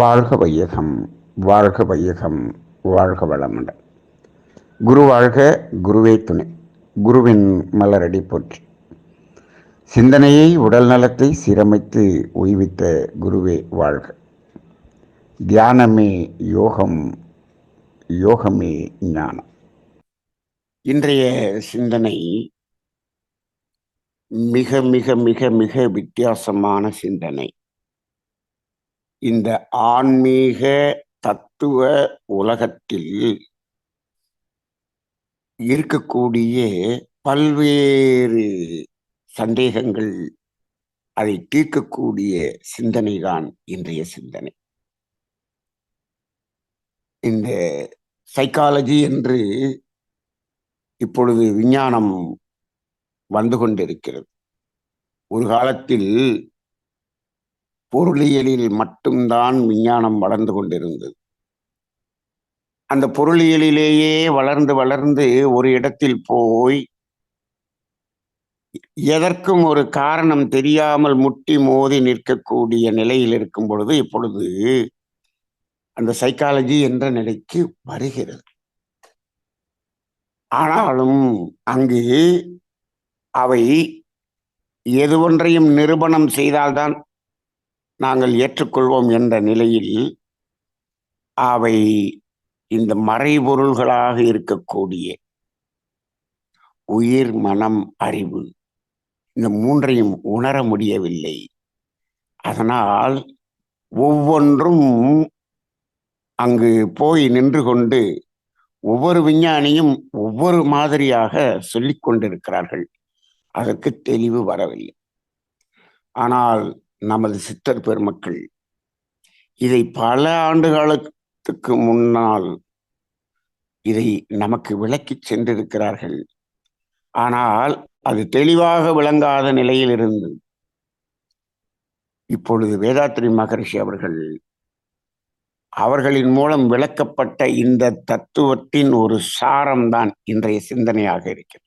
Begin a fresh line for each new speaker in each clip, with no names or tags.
வாழ்க வையகம் வாழ்க வையகம் வாழ்க வளமுடன். குரு வாழ்க குருவே துணை. குருவின் மலரடி போற்றி. சிந்தனையை உடல் நலத்தை சீரமைத்து ஓய்வித்த குருவே வாழ்க. தியானமே யோகம் யோகமே ஞானம். இன்றைய சிந்தனை மிக மிக மிக மிக வித்தியாசமான சிந்தனை. இந்த ஆன்மீக தத்துவ உலகத்தில் இருக்கக்கூடிய பல்வேறு சந்தேகங்கள் அதை தீர்க்கக்கூடிய சிந்தனை தான் இன்றைய சிந்தனை. இந்த சைக்காலஜி என்று இப்பொழுது விஞ்ஞானம் வந்து கொண்டிருக்கிறது. ஒரு காலத்தில் பொருளியலில் மட்டும்தான் விஞ்ஞானம் வளர்ந்து கொண்டிருந்தது. அந்த பொருளியலிலேயே வளர்ந்து வளர்ந்து ஒரு இடத்தில் போய் எதற்கும் ஒரு காரணம் தெரியாமல் முட்டி மோதி நிற்கக்கூடிய நிலையில் இருக்கும் பொழுது இப்பொழுது அந்த சைக்காலஜி என்ற நிலைக்கு வருகிறது. ஆனாலும் அங்கு அவை எது ஒன்றையும் நிரூபணம் செய்தால்தான் நாங்கள் ஏற்றுக்கொள்வோம் என்ற நிலையில் அவை இந்த மறைபொருள்களாக இருக்கக்கூடிய உயிர் மனம் அறிவு இந்த மூன்றையும் உணர முடியவில்லை. அதனால் ஒவ்வொன்றும் அங்கு போய் நின்று கொண்டு ஒவ்வொரு விஞ்ஞானியும் ஒவ்வொரு மாதிரியாக சொல்லிக் கொண்டிருக்கிறார்கள். அதற்கு தெளிவு வரவில்லை. ஆனால் நமது சித்தர் பெருமக்கள் இதை பல ஆண்டு காலத்துக்கு முன்னால் இதை நமக்கு விளக்கி சென்றிருக்கிறார்கள். ஆனால் அது தெளிவாக விளங்காத நிலையில் இருந்து இப்பொழுது வேதாத்ரி மகரிஷி அவர்கள் அவர்களின் மூலம் விளக்கப்பட்ட இந்த தத்துவத்தின் ஒரு சாரம்தான் இன்றைய சிந்தனையாக இருக்கிறது.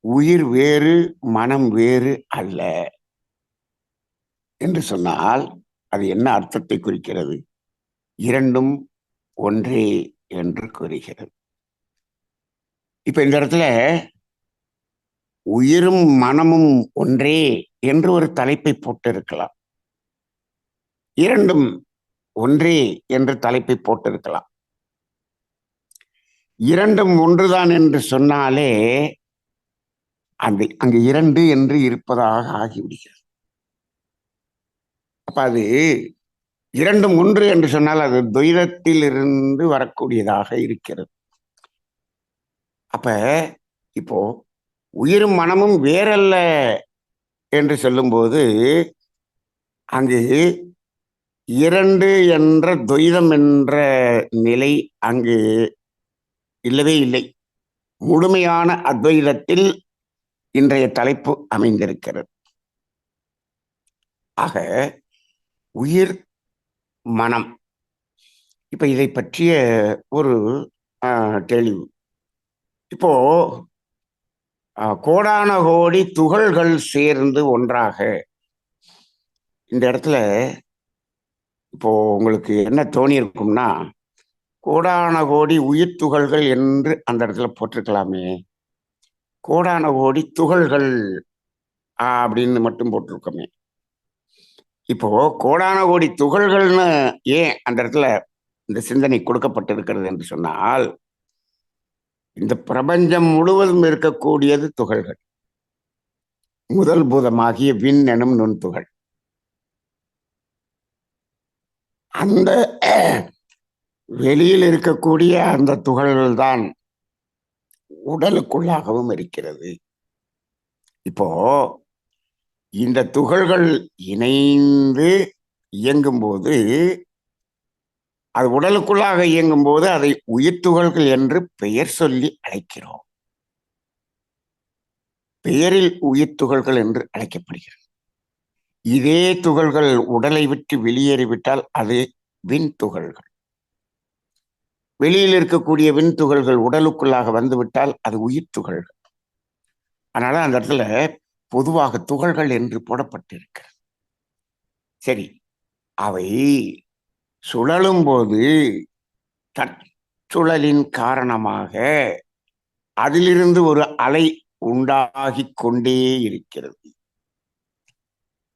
உயிர் வேறு மனம் வேறு அல்ல. என்று சொன்னால் அது என்ன அர்த்தத்தை குறிக்கிறது? இரண்டும் ஒன்றே என்று கூறுகிறது. இப்ப இந்த இடத்துல உயிரும் மனமும் ஒன்றே என்று ஒரு தலைப்பை போட்டிருக்கலாம். இரண்டும் ஒன்றே என்று தலைப்பை போட்டிருக்கலாம். இரண்டும் ஒன்றுதான் என்று சொன்னாலே அந்த அங்கு இரண்டு என்று இருப்பதாக ஆகிவிடுகிறது. அப்ப அது இரண்டும் ஒன்று என்று சொன்னால் அது துயரத்தில் இருந்து வரக்கூடியதாக இருக்கிறது. அப்ப இப்போ உயிரும் மனமும் வேறல்ல என்று சொல்லும்போது அங்கு இரண்டு என்ற துயதம் என்ற நிலை அங்கு இல்லவே இல்லை. முழுமையான அத்வைதத்தில் இன்றைய தலைப்பு அமைந்திருக்கிறது. ஆக உயிர் மனம். இப்போ இதை பற்றிய ஒரு தெளிவு. இப்போ கோடான கோடி துகள்கள் சேர்ந்து ஒன்றாக இந்த இடத்துல இப்போ உங்களுக்கு என்ன தோணியிருக்கும்னா கோடான கோடி உயிர் துகள்கள் என்று அந்த இடத்துல போட்டிருக்கலாமே. கோடான கோடி துகள்கள் அப்படின்னு மட்டும் போட்டிருக்கோமே. இப்போ கோடான கோடி துகள்கள்னு ஏன் அந்த இடத்துல இந்த சிந்தனை கொடுக்கப்பட்டிருக்கிறது என்று சொன்னால் இந்த பிரபஞ்சம் முழுவதும் இருக்கக்கூடியது துகள்கள். முதல் பூதமாகிய விண் எனும் நுண்துகள் அந்த வெளியில் இருக்கக்கூடிய அந்த துகள்கள் தான் உடலுக்குள்ளாகவும் இருக்கிறது. இப்போ இந்த துகள்கள் இணைந்து இயங்கும்போது அது உடலுக்குள்ளாக இயங்கும் போது அதை உயிர் துகள்கள் என்று பெயர் சொல்லி அழைக்கிறோம். பெயரில் உயிர் துகள்கள் என்று அழைக்கப்படுகிறது. இதே துகள்கள் உடலை விட்டு வெளியேறிவிட்டால் அது விண் துகள்கள். வெளியில் இருக்கக்கூடிய விண் துகள்கள் உடலுக்குள்ளாக வந்துவிட்டால் அது உயிர் துகள்கள். அதனால அந்த இடத்துல பொதுவாக துகள்கள் என்று போடப்பட்டிருக்கிறது. சரி அவை சுழலும் போது தற்சுழலின் காரணமாக அதிலிருந்து ஒரு அலை உண்டாகி கொண்டே இருக்கிறது.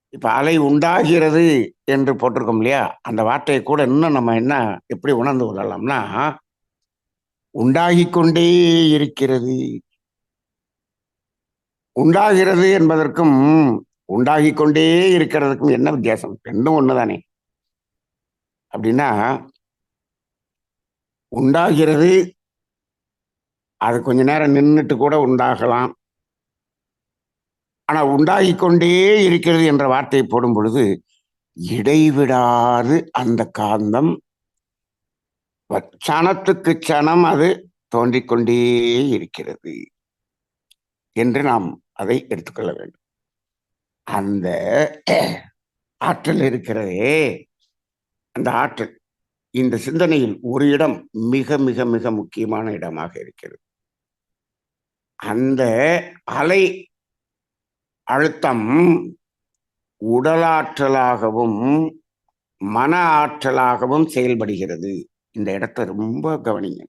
இப்ப அலை உண்டாகிறது என்று போட்டிருக்கோம் இல்லையா? அந்த வார்த்தையை கூட இன்னும் நம்ம என்ன எப்படி உணர்ந்து கொள்ளலாம்னா உண்டாகிக் கொண்டே இருக்கிறது. உண்டாகிறது என்பதற்கும் உண்டாகி கொண்டே இருக்கிறதுக்கும் என்ன வித்தியாசம்? ரெண்டும் ஒண்ணுதானே? அப்படின்னா உண்டாகிறது அது கொஞ்ச நேரம் நின்றுட்டு கூட உண்டாகலாம். ஆனால் உண்டாகி கொண்டே இருக்கிறது என்ற வார்த்தையை போடும் பொழுது இடைவிடாது அந்த காந்தம். வ- சனத்துக்கு சனம் அது தோன்றிக்கொண்டே இருக்கிறது. என்று நாம் அதை எடுத்துக்கொள்ள வேண்டும். அந்த ஆற்றல் இருக்கிறதே அந்த ஆற்றல் இந்த சிந்தனையில் ஒரு இடம் மிக மிக மிக முக்கியமான இடமாக இருக்கிறது. அந்த அலை அழுத்தம் உடலாற்றலாகவும் மன ஆற்றலாகவும் செயல்படுகிறது. இந்த இடத்தை ரொம்ப கவனிங்க.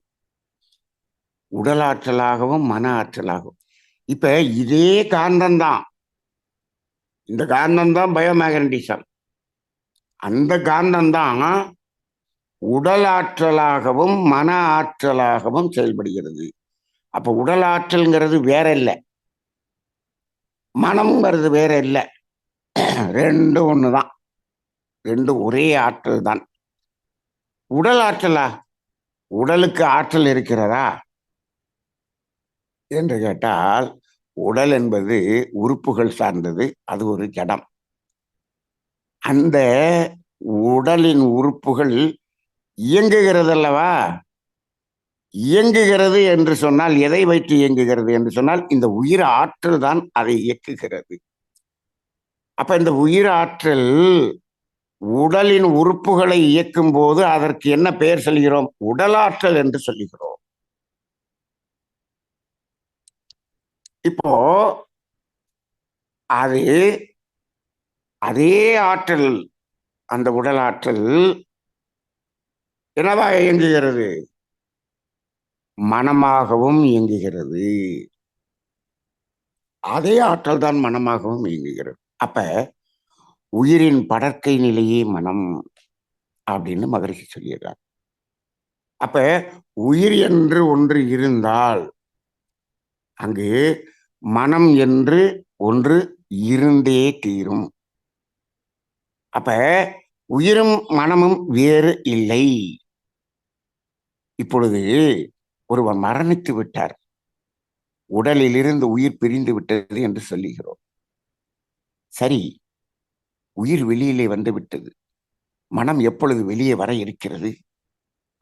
உடலாற்றலாகவும் மன ஆற்றலாகவும். இப்ப இதே காந்தம்தான் இந்த காந்தம்தான் பயோமேக்னடிசம் அந்த காந்தம்தான் உடல் ஆற்றலாகவும் மன ஆற்றலாகவும் செயல்படுகிறது. அப்ப உடல் ஆற்றல்ங்கிறது வேற இல்லை. மனம்ங்கிறது வேற இல்லை. ரெண்டும் தான் ரெண்டும் ஒரே ஆற்றல் தான். உடல் ஆற்றலா? உடலுக்கு ஆற்றல் இருக்கிறதா? என்று கேட்டால் உடல் என்பது உறுப்புகள் சார்ந்தது அது ஒரு ஜடம். அந்த உடலின் உறுப்புகள் இயங்குகிறது அல்லவா இயங்குகிறது என்று சொன்னால் எதை வைத்து இயங்குகிறது என்று சொன்னால் இந்த உயிர் ஆற்றல் தான் அதை இயக்குகிறது. அப்ப இந்த உயிர் ஆற்றல் உடலின் உறுப்புகளை இயக்கும் போது அதற்கு என்ன பெயர் சொல்கிறோம்? உடலாற்றல் என்று சொல்லுகிறோம் இப்போ அது அதே ஆற்றல் அந்த உடல் ஆற்றல் என்னவா இயங்குகிறது? மனமாகவும் இயங்குகிறது. அதே ஆற்றல் தான் மனமாகவும் இயங்குகிறது. அப்ப உயிரின் படற்கை நிலையே மனம் அப்படின்னு மகரிஷி சொல்லிடுறார். அப்ப உயிர் என்று ஒன்று இருந்தால் அங்கு மனம் என்று ஒன்று இருந்தே தீரும். அப்ப உயிரும் மனமும் வேறு இல்லை. இப்பொழுது ஒருவர் மரணித்து விட்டார். உடலிலிருந்து உயிர் பிரிந்து விட்டது என்று சொல்லுகிறோம். சரி உயிர் வெளியிலே வந்து விட்டது. மனம் எப்பொழுது வெளியே வர இருக்கிறது?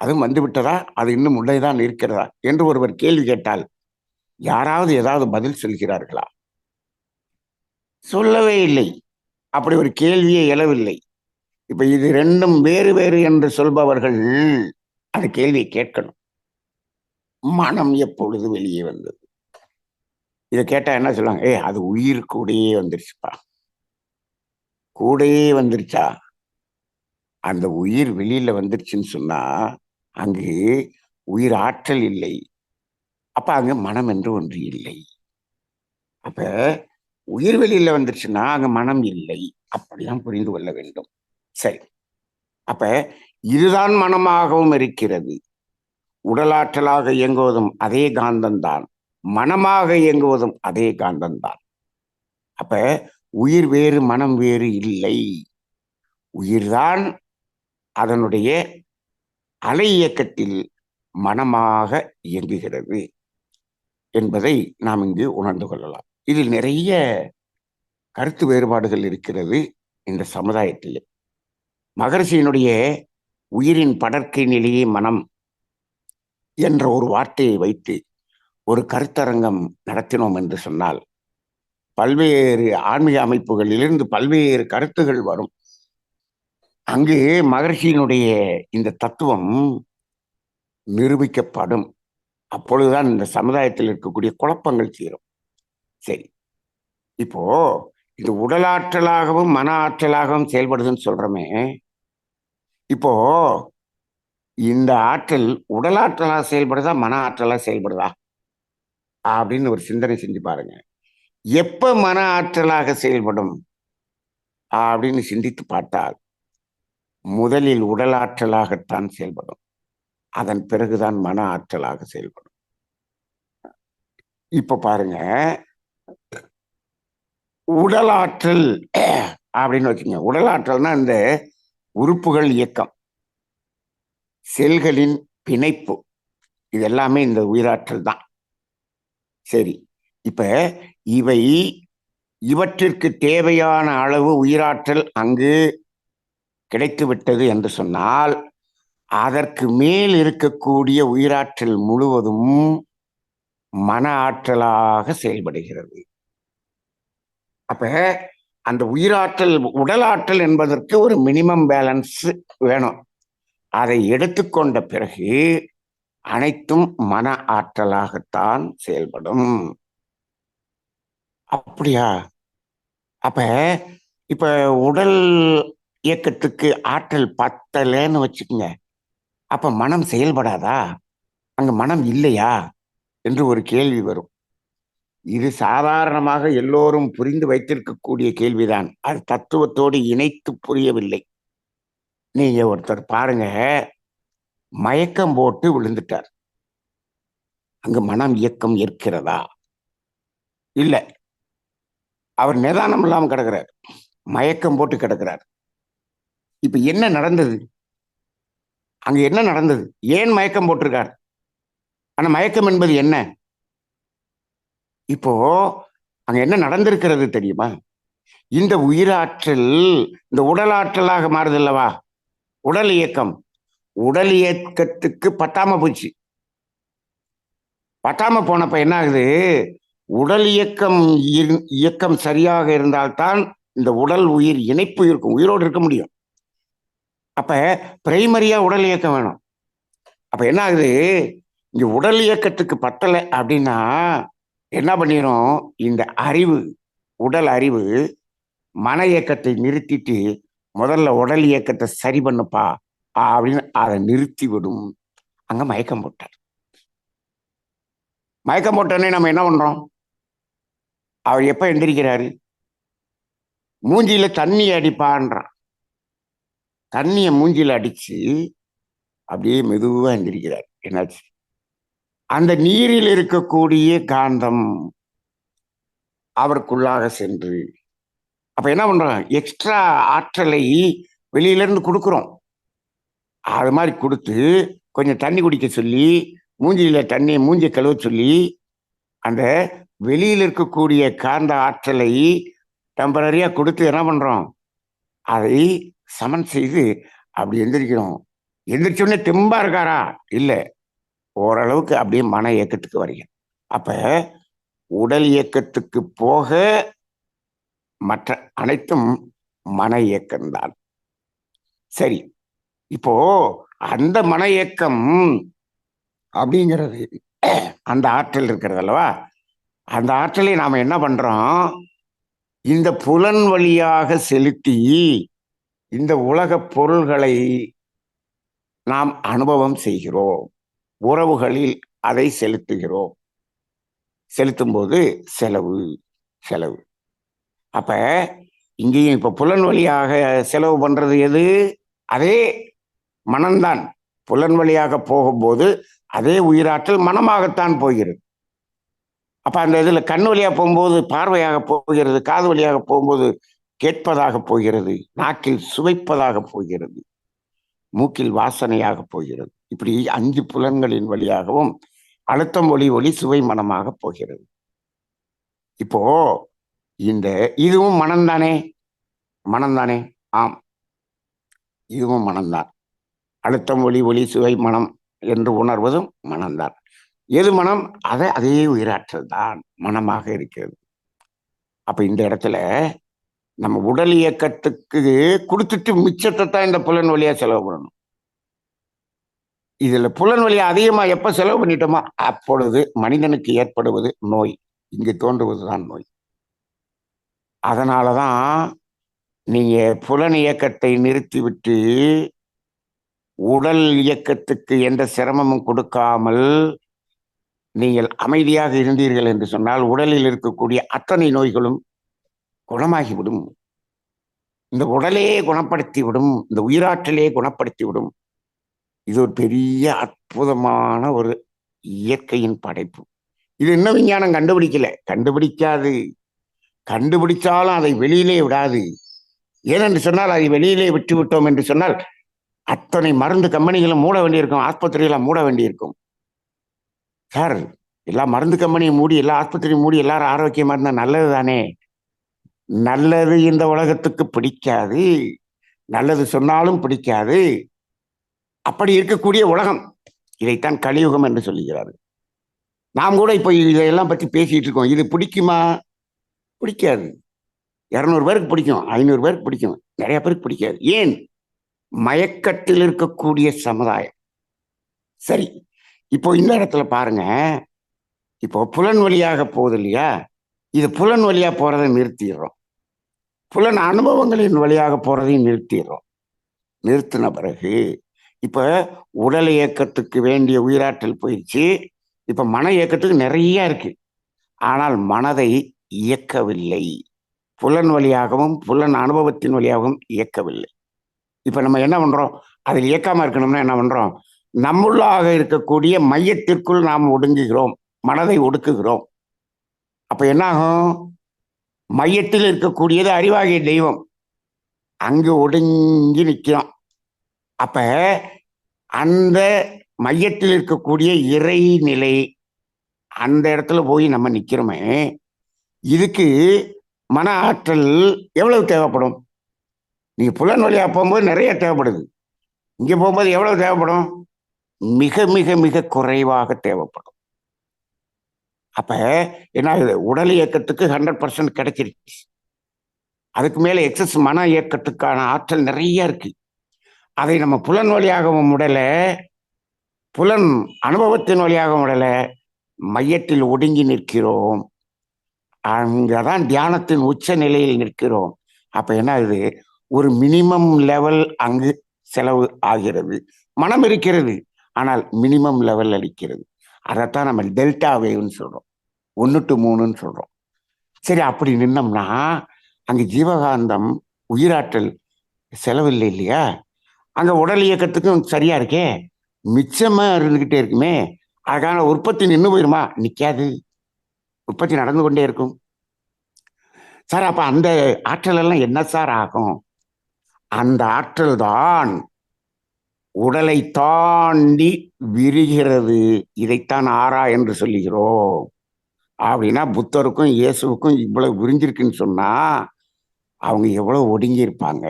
அதுவும் வந்து விட்டதா? அது இன்னும் உள்ளேதான் இருக்கிறதா? என்று ஒருவர் கேள்வி கேட்டால் யாராவது ஏதாவது பதில் சொல்கிறார்களா? சொல்லவே இல்லை. அப்படி ஒரு கேள்வியே எழவில்லை. இப்ப இது ரெண்டும் வேறு வேறு என்று சொல்பவர்கள் அந்த கேள்வியை கேட்கணும். மனம் எப்பொழுது வெளியே வந்தது? இதை கேட்டா என்ன சொல்லுவாங்க? ஏ அது உயிர் கூடயே வந்துருச்சுப்பா. கூடயே வந்துருச்சா? அந்த உயிர் வெளியில வந்துருச்சுன்னு சொன்னா அங்கு உயிர் ஆற்றல் இல்லை. அப்ப அங்க மனம் என்று ஒன்று இல்லை. அப்ப உயிர் வெளியில வந்துருச்சுன்னா அங்க மனம் இல்லை. அப்படிதான் புரிந்து கொள்ள வேண்டும். சரி. அப்ப இதுதான் மனமாகவும் இருக்கிறது. உடலாற்றலாக இயங்குவதும் அதே காந்தம்தான். மனமாக இயங்குவதும் அதே காந்தம்தான். அப்ப உயிர் வேறு மனம் வேறு இல்லை. உயிர்தான் அதனுடைய அலை இயக்கத்தில் மனமாக இயங்குகிறது. என்பதை நாம் இங்கு உணர்ந்து கொள்ளலாம். இதில் நிறைய கருத்து வேறுபாடுகள் இருக்கிறது இந்த சமுதாயத்தில். மகரிஷியினுடைய உயிரின் படற்கை நிலையே மனம் என்ற ஒரு வார்த்தையை வைத்து ஒரு கருத்தரங்கம் நடத்தினோம் என்று சொன்னால் பல்வேறு ஆன்மீக அமைப்புகளிலிருந்து பல்வேறு கருத்துகள் வரும். அங்கு மகர்ஷியினுடைய இந்த தத்துவம் நிரூபிக்கப்படும். அப்பொழுதுதான் இந்த சமுதாயத்தில் இருக்கக்கூடிய குழப்பங்கள் தீரும். சரி. இப்போ இது உடலாற்றலாகவும் மன ஆற்றலாகவும் செயல்படுதுன்னு சொல்றோமே. இப்போ இந்த ஆற்றல் உடலாற்றலாக செயல்படுதா மன ஆற்றலாக செயல்படுதா? அப்படின்னு ஒரு சிந்தனை செஞ்சு பாருங்க. எப்ப மன ஆற்றலாக செயல்படும்? அப்படின்னு சிந்தித்து பார்த்தால் முதலில் உடலாற்றலாகத்தான் செயல்படும். அதன் பிறகுதான் மன ஆற்றலாக செயல்படும். இப்ப பாருங்க. உடல் ஆற்றல் அப்படின்னு வச்சுங்க உடல் ஆற்றல்னா இந்த உறுப்புகள் இயக்கம். செல்களின் பிணைப்பு. இது எல்லாமே இந்த உயிராற்றல் தான். சரி. இப்ப இவை இவற்றிற்கு தேவையான அளவு உயிராற்றல் அங்கு கிடைத்துவிட்டது என்று சொன்னால் அதற்கு மேல் இருக்கக்கூடிய உயிராற்றல் முழுவதும் மன ஆற்றலாக செயல்படுகிறது. அப்ப அந்த உயிராற்றல் உடல் ஆற்றல் என்பதற்கு ஒரு மினிமம் பேலன்ஸ் வேணும். அதை எடுத்துக்கொண்ட பிறகு அனைத்தும் மன ஆற்றலாகத்தான் செயல்படும். அப்படியா? அப்ப இப்ப உடல் இயக்கத்துக்கு ஆற்றல் பத்தலைன்னு வச்சுக்கோங்க. அப்ப மனம் செயல்படாதா? அங்க மனம் இல்லையா? என்று ஒரு கேள்வி வரும். இது சாதாரணமாக எல்லோரும் புரிந்து வைத்திருக்கக்கூடிய கேள்விதான். அது தத்துவத்தோடு இணைத்து புரியவில்லை. நீங்க ஒருத்தர் பாருங்க. மயக்கம் போட்டு விழுந்துட்டார். அங்கு மனம் இயக்கம் இருக்கிறதா இல்லை. அவர் நிதானம் இல்லாமல் கிடக்கிறார். மயக்கம் போட்டு கிடக்கிறார். இப்ப என்ன நடந்தது? அங்கே என்ன நடந்தது? ஏன் மயக்கம் போட்டிருக்கார்? ஆனால் மயக்கம் என்பது என்ன? இப்போ அங்கே என்ன நடந்திருக்கிறது தெரியுமா? இந்த உயிராற்றல் இந்த உடல் ஆற்றலாக மாறுது அல்லவா உடல் இயக்கம். உடல் இயக்கத்துக்கு பத்தாம போச்சு. பத்தாம போனப்ப என்ன ஆகுது உடல் இயக்கம் இயக்கம் சரியாக இருந்தால்தான் இந்த உடல் உயிர் இணைப்பு இருக்கும். உயிரோடு இருக்க முடியும். அப்ப பிரைமரியா உடல் இயக்கம் வேணும். அப்ப என்ன ஆகுது? இங்க உடல் இயக்கத்துக்கு பத்தலை அப்படின்னா என்ன பண்ணிடும் இந்த அறிவு உடல் அறிவு மன இயக்கத்தை நிறுத்திட்டு முதல்ல உடல் இயக்கத்தை சரி பண்ணுப்பா அப்படின்னு அதை நிறுத்தி விடும். அங்க மயக்கம் போட்டார். மயக்கம் போட்டோன்னே நம்ம என்ன பண்றோம்? அவர் எப்ப எந்திரிக்கிறாரு? மூஞ்சியில தண்ணி அடிப்பான்றான். தண்ணியை மூஞ்சியில் அடித்து அப்படியே மெதுவாக எந்திரிக்கிறார். என்னாச்சு? அந்த நீரில் இருக்கக்கூடிய காந்தம் அவருக்குள்ளாக சென்று அப்போ என்ன பண்ணுறோம் எக்ஸ்ட்ரா ஆற்றலை வெளியிலேருந்து கொடுக்குறோம். அது மாதிரி கொடுத்து கொஞ்சம் தண்ணி குடிக்க சொல்லி மூஞ்சியில் தண்ணியை மூஞ்சி கழுவ சொல்லி அந்த வெளியில் இருக்கக்கூடிய காந்த ஆற்றலை டெம்பரரியாக கொடுத்து என்ன பண்ணுறோம் அதை சமன் செய்து அப்படி எந்திரிக்கணும். எந்திரிச்சோடனே தெம்பா இருக்காரா? இல்லை. ஓரளவுக்கு அப்படியே மன இயக்கத்துக்கு வரீங்க. அப்ப உடல் இயக்கத்துக்கு போக மற்ற அனைத்தும் மன இயக்கம்தான் சரி. இப்போ அந்த மன இயக்கம் அப்படிங்கிறது அந்த ஆற்றல் இருக்கிறது அல்லவா? அந்த ஆற்றலை நாம் என்ன பண்றோம்? இந்த புலன் வழியாக செலுத்தி இந்த உலக பொருள்களை நாம் அனுபவம் செய்கிறோம். உறவுகளில் அதை செலுத்துகிறோம். செலுத்தும் போது செலவு செலவு. அப்ப இங்கேயும் இப்ப புலன் வழியாக செலவு பண்றது எது? அதே மனம்தான். புலன் வழியாக போகும்போது அதே உயிராற்றல் மனமாகத்தான் போகிறது. அப்ப அந்த இதுல கண் வழியா போகும்போது பார்வையாக போகிறது காது வழியாக போகும்போது கேட்பதாக போகிறது நாக்கில் சுவைப்பதாக போகிறது மூக்கில் வாசனையாக போகிறது. இப்படி அஞ்சு புலன்களின் வழியாகவும் அழுத்தம் ஒளி ஒளி சுவை மனமாக போகிறது. இப்போ இந்த இதுவும் மனம்தானே? மனம்தானே? ஆம். இதுவும் மனம்தான். அழுத்தம் ஒளி ஒளி சுவை மனம் என்று உணர்வதும் மனம்தான். எது மனம்? அதை அதே உயிராற்றல் தான் மனமாக இருக்கிறது. அப்ப இந்த இடத்துல நம்ம உடல் இயக்கத்துக்கு கொடுத்துட்டு மிச்சத்தை தான் இந்த புலன் வழியா செலவு பண்ணணும். இதுல புலன் வழியா அதிகமா எப்ப செலவு பண்ணிட்டோமோ அப்பொழுது மனிதனுக்கு ஏற்படுவது நோய். இங்கு தோன்றுவதுதான் நோய். அதனாலதான் நீங்க புலன் இயக்கத்தை நிறுத்திவிட்டு உடல் இயக்கத்துக்கு எந்த சிரமமும் கொடுக்காமல் நீங்கள் அமைதியாக இருந்தீர்கள் என்று சொன்னால் உடலில் இருக்கக்கூடிய அத்தனை நோய்களும் குணமாகிவிடும். இந்த உடலையே குணப்படுத்தி விடும் இந்த உயிராற்றலே குணப்படுத்தி விடும் இது ஒரு பெரிய அற்புதமான ஒரு இயற்கையின் படைப்பு. இது இன்னும் விஞ்ஞானம் கண்டுபிடிக்கல? கண்டுபிடிக்காது. கண்டுபிடிச்சாலும் அதை வெளியிலே விடாது. ஏனென்று சொன்னால் அதை வெளியிலே விட்டு விட்டோம் என்று சொன்னால் அத்தனை மருந்து கம்பெனிகளும் மூட வேண்டியிருக்கும் ஆஸ்பத்திரிகளை மூட வேண்டியிருக்கும். சார் எல்லா மருந்து கம்பெனியும் மூடி எல்லா ஆஸ்பத்திரியும் மூடி எல்லாரும் ஆரோக்கியமா இருந்தால் நல்லது தானே நல்லது இந்த உலகத்துக்கு பிடிக்காது நல்லது சொன்னாலும் பிடிக்காது. அப்படி இருக்கக்கூடிய உலகம். இதைத்தான் கலியுகம் என்று சொல்லுகிறார் நாம் கூட இப்போ இதையெல்லாம் பற்றி பேசிட்டு இருக்கோம். இது பிடிக்குமா? பிடிக்காது. இரநூறு பேருக்கு பிடிக்கும் ஐநூறு பேருக்கு பிடிக்கும். நிறைய பேருக்கு பிடிக்காது. ஏன்? மயக்கத்தில் இருக்கக்கூடிய சமுதாயம். சரி இப்போ இந்த இடத்துல பாருங்க. இப்போ புலன் வழியாக போகுது இல்லையா? இது புலன் வழியாக போகிறத நிறுத்திடுறோம். புலன் அனுபவங்களின் வழியாக போறதையும் நிறுத்திடுறோம். நிறுத்தின பிறகு இப்ப உடல் இயக்கத்துக்கு வேண்டிய உயிராற்றல் போயிடுச்சு. இப்ப மன இயக்கத்துக்கு நிறைய இருக்கு. ஆனால் மனதை இயக்கவில்லை. புலன் வழியாகவும் புலன் அனுபவத்தின் வழியாகவும் இயக்கவில்லை. இப்ப நம்ம என்ன பண்றோம்? அதில் இயக்காம இருக்கணும்னா என்ன பண்றோம்? நம்முள்ளாக இருக்கக்கூடிய மையத்திற்குள் நாம் ஒடுங்குகிறோம். மனதை ஒடுக்குகிறோம். அப்ப என்ன ஆகும்? மையத்தில் இருக்கக்கூடியது அறிவாகிய தெய்வம். அங்கு ஒடுங்கி நிற்கிறோம். அப்ப அந்த மையத்தில் இருக்கக்கூடிய இறைநிலை அந்த இடத்துல போய் நம்ம நிற்கிறோமே இதுக்கு மன ஆற்றல் எவ்வளவு தேவைப்படும்? நீங்க புலன் வழியாக போகும்போது நிறைய தேவைப்படுது. இங்கே போகும்போது எவ்வளவு தேவைப்படும்? மிக மிக மிக குறைவாக தேவைப்படும். அப்ப என்ன ஆகுது உடல் இயக்கத்துக்கு ஹண்ட்ரட் பர்சன்ட் கிடைச்சிருச்சு அதுக்கு மேல எக்ஸஸ் மன இயக்கத்துக்கான ஆற்றல் நிறைய இருக்கு. அதை நம்ம புலன் வழியாகவும் உடல புலன் அனுபவத்தின் வழியாகவும் உடல மையத்தில் ஒடுங்கி நிற்கிறோம். அங்கதான் தியானத்தின் உச்ச நிலையில் நிற்கிறோம். அப்ப என்ன ஆகுது ஒரு மினிமம் லெவல் அங்கு செலவு ஆகிறது. மனம் இருக்கிறது ஆனால் மினிமம் லெவல் அளிக்கிறது. அதைத்தான் நம்ம டெல்டா வேவ்னு சொல்கிறோம் ஒன்று டு மூணுன்னு சொல்கிறோம் சரி அப்படி நின்னோம்னா அங்கே ஜீவகாந்தம் உயிராற்றல் செலவில்லை இல்லையா? அங்கே உடல் இயக்கத்துக்கும் சரியாக இருக்கே? மிச்சமாக இருந்துக்கிட்டே இருக்குமே. அதுக்கான உற்பத்தி நின்று போயிருமா? நிற்காது உற்பத்தி நடந்து கொண்டே இருக்கும். சார் அப்போ அந்த ஆற்றல் எல்லாம் என்ன சார் ஆகும்? அந்த ஆற்றல் தான் உடலை தாண்டி விரிகிறது. இதைத்தான் ஆறா என்று சொல்லுகிறோம். அப்படின்னா புத்தருக்கும் இயேசுவுக்கும் இவ்வளவு விரிஞ்சிருக்குன்னு சொன்னா அவங்க எவ்வளவு ஒடுங்கி இருப்பாங்க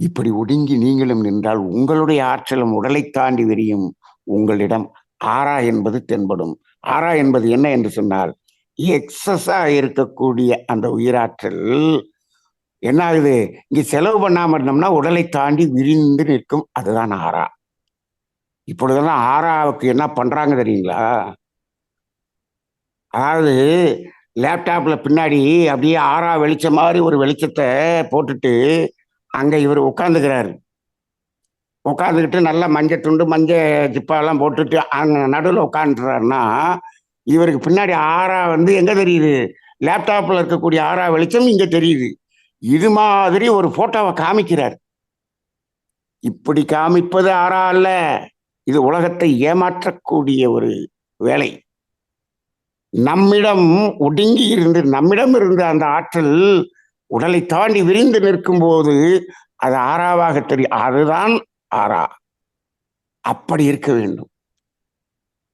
இப்படி ஒடுங்கி நீங்களும் நின்றால் உங்களுடைய ஆற்றலும் உடலை தாண்டி விரியும். உங்களிடம் ஆறா என்பது தென்படும். ஆறா என்பது என்ன என்று சொன்னால் எக்ஸஸா இருக்கக்கூடிய அந்த உயிராற்றல் என்ன ஆகுது இங்க செலவு பண்ணாம இருந்தோம்னா உடலை தாண்டி விரிந்து நிற்கும். அதுதான் ஆறா. இப்பொழுதெல்லாம் ஆறாவுக்கு என்ன பண்றாங்க தெரியுங்களா? அதாவது லேப்டாப்ல பின்னாடி அப்படியே ஆறா வெளிச்சம் மாதிரி ஒரு வெளிச்சத்தை போட்டுட்டு அங்க இவர் உட்காந்துக்கிறாரு உட்காந்துக்கிட்டு நல்லா மஞ்சள் துண்டு மஞ்சள் ஜிப்பாலாம் போட்டுட்டு அங்க நடுவில் உட்காந்துறாருன்னா இவருக்கு பின்னாடி ஆறா வந்து எங்க தெரியுது? லேப்டாப்ல இருக்கக்கூடிய ஆறா வெளிச்சம் இங்க தெரியுது. இது மாதிரி ஒரு போட்டோவை காமிக்கிறார். இப்படி காமிப்பது ஆறா அல்ல. இது உலகத்தை ஏமாற்றக்கூடிய ஒரு வேலை. நம்மிடம் ஒடுங்கி இருந்து நம்மிடம் இருந்த அந்த ஆற்றல் உடலை தாண்டி விரிந்து நிற்கும் போது அது ஆறாவாக தெரியும். அதுதான் ஆறா. அப்படி இருக்க வேண்டும்.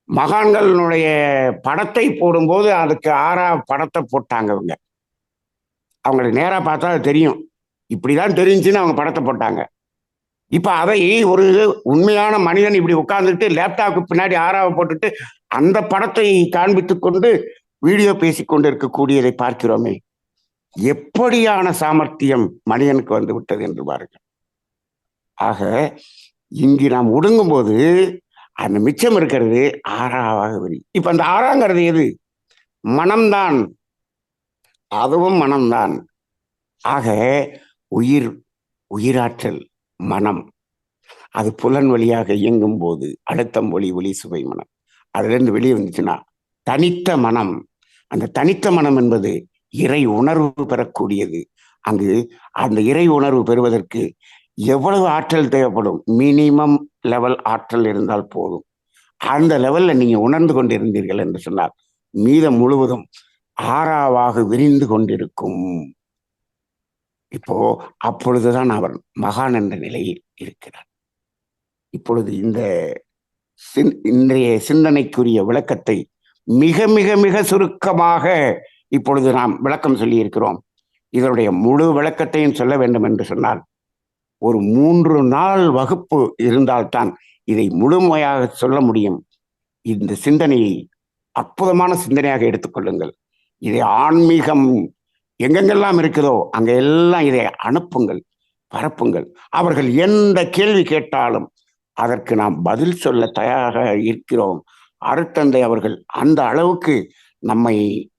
மகான்களினுடைய படத்தை போடும்போது அதுக்கு ஆறா படத்தை போட்டாங்க அவங்க அவங்களுக்கு நேராக பார்த்தா அது தெரியும். இப்படிதான் தெரிஞ்சுன்னு அவங்க படத்தை போட்டாங்க. இப்போ அதை ஒரு உண்மையான மனிதன் இப்படி உட்காந்துட்டு லேப்டாப்புக்கு பின்னாடி ஆறாவை போட்டுட்டு அந்த படத்தை காண்பித்து கொண்டு வீடியோ பேசிக்கொண்டு இருக்கக்கூடியதை பார்க்கிறோமே. எப்படியான சாமர்த்தியம் மனிதனுக்கு வந்து விட்டது என்று பாருங்கள். ஆக இங்கு நாம் ஒடுங்கும்போது அந்த மிச்சம் இருக்கிறது ஆறாவாக வரி. இப்போ அந்த ஆறாங்கிறது எது? மனம்தான். அதுவும் மனம்தான். ஆக உயிர் உயிராற்றல் மனம் அது புலன் வழியாக இயங்கும் போது அழுத்தம் ஒளி ஒளி சுவை மனம். அதுல இருந்து வெளியே வந்துச்சுன்னா தனித்த மனம். அந்த தனித்த மனம் என்பது இறை உணர்வு பெறக்கூடியது. அங்கு அந்த இறை உணர்வு பெறுவதற்கு எவ்வளவு ஆற்றல் தேவைப்படும்? மினிமம் லெவல் ஆற்றல் இருந்தால் போதும். அந்த லெவல்ல நீங்க உணர்ந்து கொண்டிருந்தீர்கள் என்று சொன்னால் மீதம் முழுவதும் ஆறாவாக விரிந்து கொண்டிருக்கும். இப்போ அப்பொழுதுதான் அவர் மகான் என்ற நிலையில் இருக்கிறார். இப்பொழுது இந்த இன்றைய சிந்தனைக்குரிய விளக்கத்தை மிக மிக மிக சுருக்கமாக இப்பொழுது நாம் விளக்கம் சொல்லி இருக்கிறோம் இதனுடைய முழு விளக்கத்தையும் சொல்ல வேண்டும் என்று சொன்னால் ஒரு மூன்று நாள் வகுப்பு இருந்தால்தான் இதை முழுமையாக சொல்ல முடியும். இந்த சிந்தனையை அற்புதமான சிந்தனையாக எடுத்துக்கொள்ளுங்கள் இதை ஆன்மீகம் எங்கெங்கெல்லாம் இருக்குதோ அங்கெல்லாம் இதை அனுப்புங்கள் பரப்புங்கள். அவர்கள் எந்த கேள்வி கேட்டாலும் அதற்கு நாம் பதில் சொல்ல தயாராக இருக்கிறோம். அருத்தந்தை அவர்கள் அந்த அளவுக்கு நம்மை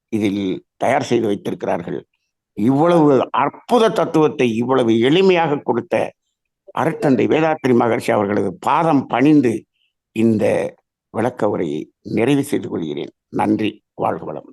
இதில் தயார் செய்து வைத்திருக்கிறார்கள். இவ்வளவு அற்புத தத்துவத்தை இவ்வளவு எளிமையாக கொடுத்த அருத்தந்தை வேதாத்திரி மகர்ஷி அவர்களது பாதம் பணிந்து இந்த விளக்க உரையை நிறைவு செய்து கொள்கிறேன். நன்றி வாழ்க வளம்